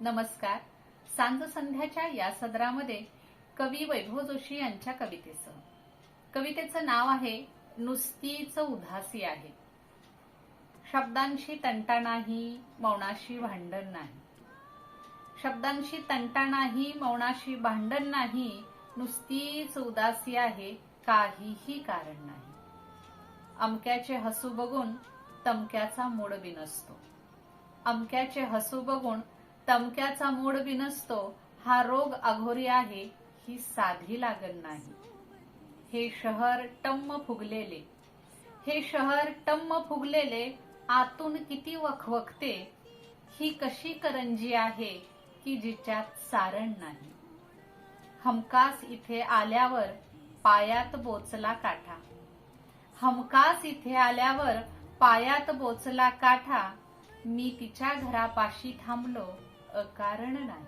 नमस्कार. सांज संध्याच्या या सदरामध्ये कवी वैभव जोशी यांच्या कवितेचं कवितेचं नाव आहे नुसतीच उदासी आहे. शब्दांशी तंटा नाही मौनाशी भांडण नाही. शब्दांशी तंटा नाही मौनाशी भांडण नाही नुसतीच उदासी आहे काहीही कारण नाही. अमक्याचे हसू बघून तमक्याचा मूड बिनसतो. अमक्याचे हसू बघून तमक्याचा मोड विनसतो हा रोग अघोरी आहे ही साधी लागण नाही. हे शहर टम्म फुगलेले. हे शहर टम्म फुगलेले आतून किती वखवखते ही कशी करंजी आहे की जिच्यात सारण नाही. हमकास इथे आल्यावर पायात बोचला काठा. हमकास इथे आल्यावर पायात बोचला काठा. मी तिच्या घरापाशी थांबलो अकारण नाही.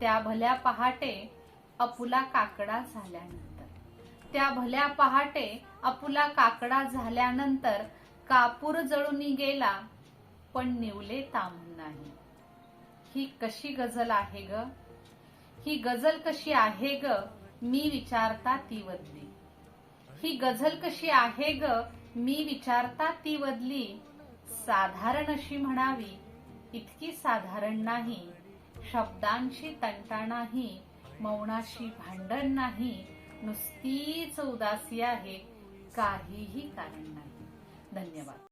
त्या भल्या पहाटे अपुला काकडा झाल्यानंतर. त्या भल्या पहाटे अपुला काकडा झाल्यानंतर कापूर जळून गेला पण निवले तांबून नाही. ही कशी गझल आहे ग? ही गझल कशी आहे ग? मी विचारता ती वदली. ही गझल कशी आहे ग? मी विचारता ती वदली. साधारण अशी म्हणावी इतकी साधारण नाही. शब्दांशी तंटा नाही मौनाशी भांडण नाही. नुसतीच उदासी आहे. काहीही कारण नाही. धन्यवाद.